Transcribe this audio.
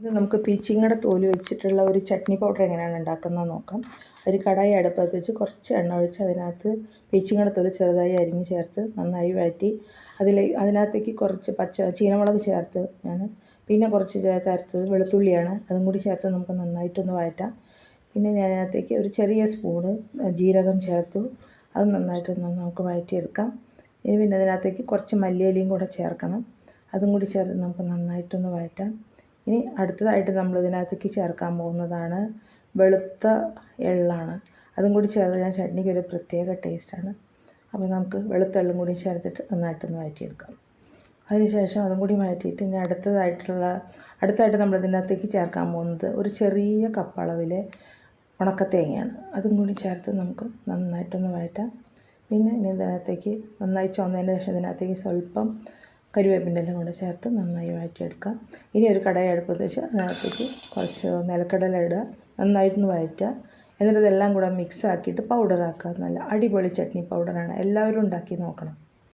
ഇത് നമുക്ക് പീച്ചിങ്ങയുടെ തോൽ വെച്ചിട്ടുള്ള ഒരു ചട്നി പൗഡർ എങ്ങനെയാണ് ഉണ്ടാക്കുന്നത് നോക്കാം. ഒരു കടായി അടുപ്പത്ത് വെച്ച് കുറച്ച് എണ്ണ ഒഴിച്ച് അതിനകത്ത് പീച്ചിങ്ങയുടെ തോൽ ചെറുതായി അരിഞ്ഞ് ചേർത്ത് നന്നായി വഴറ്റി അതിൽ അതിനകത്തേക്ക് കുറച്ച് പച്ച ചീനമുളക് ചേർത്ത് ഞാൻ പിന്നെ കുറച്ച് ചേർത്തത് വെളുത്തുള്ളിയാണ്. അതും കൂടി ചേർത്ത് നമുക്ക് നന്നായിട്ടൊന്ന് വഴറ്റാം. പിന്നെ ഞാൻ അതിനകത്തേക്ക് ഒരു ചെറിയ സ്പൂണ് ജീരകം ചേർത്തു. അത് നന്നായിട്ടൊന്ന് നമുക്ക് വഴറ്റിയെടുക്കാം. ഇനി പിന്നെ അതിനകത്തേക്ക് കുറച്ച് മല്ലിയിലയും കൂടെ ചേർക്കണം. അതും കൂടി ചേർത്ത് നമുക്ക് നന്നായിട്ടൊന്ന് വഴറ്റാം. ഇനി അടുത്തതായിട്ട് നമ്മൾ ഇതിനകത്തേക്ക് ചേർക്കാൻ പോകുന്നതാണ് വെളുത്ത എള്ളാണ്. അതും കൂടി ചേർത്ത് ഞാൻ ചട്നിക്ക് ഒരു പ്രത്യേക ടേസ്റ്റാണ് അപ്പോൾ നമുക്ക് വെളുത്ത എള്ളും കൂടി ചേർത്തിട്ട് നന്നായിട്ടൊന്ന് വഴറ്റിയെടുക്കാം. അതിനുശേഷം അതും കൂടി മാറ്റിയിട്ട് ഇനി അടുത്തതായിട്ടുള്ള അടുത്തായിട്ട് നമ്മൾ ഇതിനകത്തേക്ക് ചേർക്കാൻ പോകുന്നത് ഒരു ചെറിയ കപ്പളവിലെ ഉണക്കത്തേങ്ങയാണ്. അതും കൂടി ചേർത്ത് നമുക്ക് നന്നായിട്ടൊന്ന് വഴറ്റാം. പിന്നെ ഇനി ഇതിനകത്തേക്ക് നന്നായി ചുവന്നതിന് ശേഷം ഇതിനകത്തേക്ക് സ്വല്പം കരിവേപ്പിന്റെ എല്ലാം കൂടെ ചേർത്ത് നന്നായി വഴറ്റിയെടുക്കാം. ഇനി ഒരു കടായി അടുപ്പത്ത് വെച്ച് അതിനകത്തേക്ക് കുറച്ച് നിലക്കടല ഇടുക. നന്നായിട്ടൊന്ന് വഴറ്റുക. എന്നിട്ട് ഇതെല്ലാം കൂടെ മിക്സ് ആക്കിയിട്ട് പൗഡറാക്കുക നല്ല അടിപൊളി ചട്നി പൗഡറാണ് എല്ലാവരും ഉണ്ടാക്കി നോക്കണം.